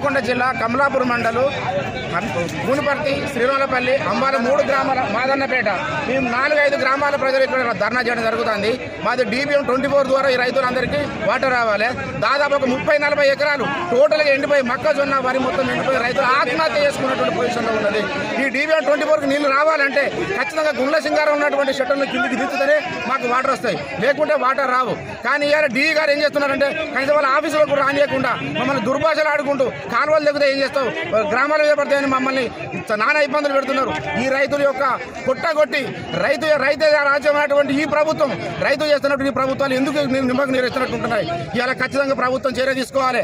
హన్మకొండ జిల్లా కమలాపూర్ మండలు హన్- గూనిపర్తి శ్రీరామపల్లి అంబాల మూడు గ్రామాల మాదన్నపేట. మేము నాలుగైదు గ్రామాల ప్రజలు ఇక్కడ ధర్నా చేయడం జరుగుతుంది. మాది డీబీఎం ట్వంటీ ఫోర్ ద్వారా ఈ రైతులందరికీ వాటర్ రావాలి. దాదాపు ఒక ముప్పై నలభై ఎకరాలు టోటల్గా ఎండిపోయి మొక్కజొన్న వరి మొత్తం ఎండిపోయి రైతులు ఆత్మహత్య చేసుకున్నటువంటి పొజిషన్లో ఉన్నది. ఈ డీబీఎం ట్వంటీ ఫోర్కి నీళ్ళు రావాలంటే ఖచ్చితంగా గుండ్ల సింగారం ఉన్నటువంటి షట్టర్లు కిందికి దించుతేనే మాకు వాటర్ వస్తాయి. లేకుంటే వాటర్ రావు. కానీ ఇవాళ డీ గారు ఏం చేస్తున్నారంటే కనీసం వాళ్ళ ఆఫీసులో కూడా రానియకుండా మమ్మల్ని దుర్భాషలు ఆడుకుంటూ కాలువలు దిగితే ఏం చేస్తావు? గ్రామాలు మీద మమ్మల్ని నానా ఇబ్బందులు పెడుతున్నారు. ఈ రైతుల యొక్క కొట్టగొట్టి రైతు రైతు రాజ్యమైనటువంటి ఈ ప్రభుత్వం రైతు చేస్తున్నటువంటి ఈ ప్రభుత్వాలు ఎందుకు నిమ్మకం నీరేస్తున్నట్టు ఉంటున్నాయి ఇవాళ ఖచ్చితంగా ప్రభుత్వం చర్య తీసుకోవాలి.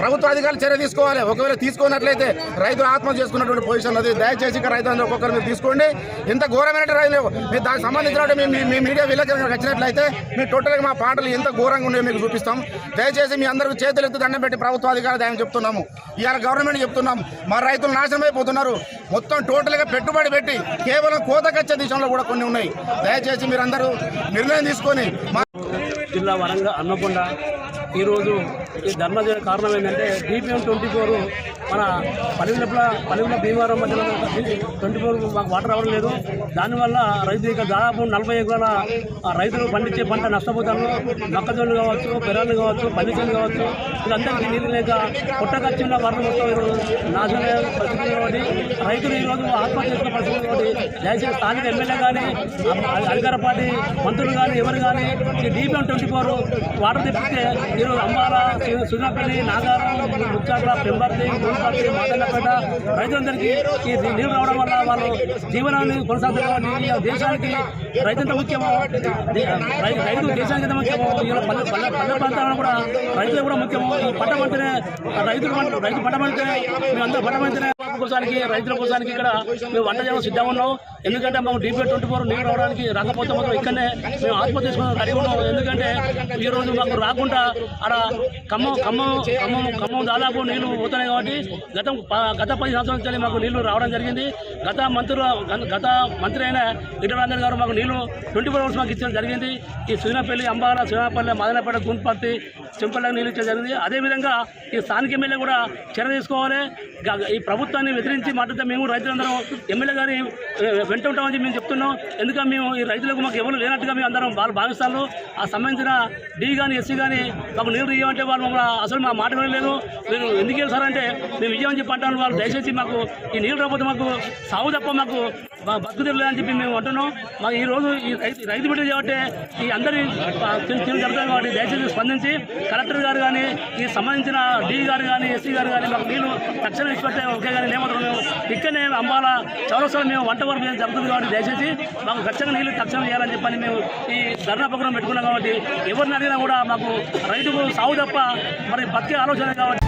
ప్రభుత్వ అధికారులు చర్య తీసుకోవాలి. ఒకవేళ తీసుకున్నట్లయితే రైతు ఆత్మహత్య చేసుకున్నటువంటి పొజిషన్ అది. దయచేసి ఇక రైతు ఒక్కొక్కరు మీరు తీసుకోండి. ఇంత ఘోరమైన రైతులు మీరు దానికి సంబంధించిన మీ మీ మీడియా విలేకరులకు వచ్చినట్లయితే మీ టోటల్గా మా పాటలు ఎంత ఘోరంగా ఉన్నాయో మీకు చూపిస్తాం. దయచేసి మీ అందరికీ చేతులు ఎత్తి దండం పెట్టి ప్రభుత్వ అధికారులు ఆయన చెప్తున్నాము. ఇవాళ గవర్నమెంట్ చెప్తున్నాం మా రైతులు నాశనం అయిపోతున్నారు. మొత్తం టోటల్గా పెట్టుబడి పెట్టి కేవలం కోతకచ్చే దిశలో కూడా కొన్ని ఉన్నాయి. దయచేసి మీరందరూ నిర్ణయం తీసుకొని మా జిల్లా వరంగల్ హన్మకొండ ఈరోజు ఈ ధర్నా చేయడానికి కారణం ఏంటంటే డిపిఎం ట్వంటీ ఫోర్ మన పల్లెల పల్లెల భీమవరం మధ్యలో ట్వంటీ ఫోర్ మాకు వాటర్ రావడం లేదు. దానివల్ల రైతు ఇక దాదాపు నలభై ఎకరాల రైతులు పండించే పంట నష్టపోతారు. మొక్కజొన్నలు కావచ్చు పెరాలు కావచ్చు పల్లిచలు కావచ్చు. వీళ్ళందరికీ నీళ్ళు లేక పుట్టకచ్చిన వరద మొత్తం నాశనం అయ్యే పరిస్థితి కాబట్టి రైతులు ఈరోజు ఆత్మహత్య చేసుకున్న పరిస్థితి కాబట్టి దయచేసి స్థానిక ఎమ్మెల్యే కానీ అధికార పార్టీ మంత్రులు కానీ ఎవరు కానీ ఈ డిపిఎం ట్వంటీ ఫోర్ వాటర్ తెప్పిస్తే ఈరోజు అంబాల సు- సున్నపల్లి నాగారం ముచ్చాట్ల పెంబర్తి గుంపర్తి మాదన్నపేట రైతులందరికీ ఈ నీరు రావడం వల్ల వాళ్ళు జీవనాన్ని కొనసాగుతున్న దేశానికి రైతంత ముఖ్యము? రైతు దేశానికి ఎంత ముఖ్యము? ఇలా పల్లె పల్లె పల్లె ప్రాంతాలను కూడా రైతులు కూడా ముఖ్యము? ఈ పంట పంటనే రైతులు రైతు పంట పండితే మేమందరూ పంట పండితేనే కోసానికి రైతుల కోసానికి ఇక్కడ మేము వంట చేయడం సిద్ధంగా ఉన్నాం. ఎందుకంటే మాకు డీపీ ట్వంటీ ఫోర్ నీళ్ళు రావడానికి రాకపోతే మాత్రం ఇక్కడనే మేము ఆత్మహత్య చేసుకుని రెడీ ఉన్నాం. ఎందుకంటే ఈరోజు రోజు మాకు రాకుండా అక్కడ ఖమ్మం ఖమ్మం ఖమ్మం ఖమ్మం దాదాపు నీళ్ళు పోతున్నాయి కాబట్టి గత గత పది సంవత్సరాల నుంచి మాకు నీళ్ళు రావడం జరిగింది. గత మంత్రులు గత మంత్రి అయిన ఇటరాంజన్ గారు మాకు నీళ్ళు ట్వంటీ ఫోర్ అవర్స్ మాకు ఇచ్చడం జరిగింది. ఈ సుజనపల్లి అంబాల సుజనపల్లి మదనపేట గుంపర్తి చింపల్లికి నీళ్ళు ఇచ్చడం జరిగింది. అదేవిధంగా ఈ స్థానిక ఎమ్మెల్యే కూడా చర్య తీసుకోవాలి. ఈ ప్రభుత్వాన్ని వ్యతిరేకించి మాట్లాడితే మేము రైతులందరం ఎమ్మెల్యే గారి వెంట ఉంటామని మేము చెప్తున్నాం. ఎందుకంటే మేము ఈ రైతులకు మాకు ఎవరు లేనట్టుగా మేము అందరం వాళ్ళు భావిస్తాను ఆ సంబంధించిన డి కానీ ఎస్సీ కానీ మాకు నీరు ఇవ్వమంటే వాళ్ళు మమ్మల్ని అసలు మా మాట వినలేదు. మీరు ఎందుకు వెళ్తారంటే మేము ఇవ్వమని చెప్పి అంటాను. వాళ్ళు దయచేసి మాకు ఈ నీళ్ళు రాకపోతే మాకు సాగు తప్ప మాకు మా బతుకు అని చెప్పి మేము అంటున్నాం. మాకు ఈరోజు ఈ రైతు రైతు బిడ్డలు కాబట్టి ఈ అందరి తిరుగు జరుగుతాం కాబట్టి దయచేసి స్పందించి కలెక్టర్ గారు కానీ ఈ సంబంధించిన డీ గారు కానీ ఎస్సీ గారు కానీ మాకు నీళ్ళు తక్షణం ఇచ్చిపెట్టే ఒకే కానీ లేమంటారు మేము. ఇక్కడనే అంబాల చౌరస్తాలో మేము వంట వరకు మేము జరుగుతుంది కాబట్టి దయచేసి మాకు ఖచ్చితంగా నీళ్ళు తక్షణం చేయాలని చెప్పని మేము ఈ ధర్నా ప్రోగ్రాం పెట్టుకున్నాం కాబట్టి ఎవరిని అడిగినా కూడా మాకు రైతుకు సాగు తప్ప మరి బతికే ఆలోచన కాబట్టి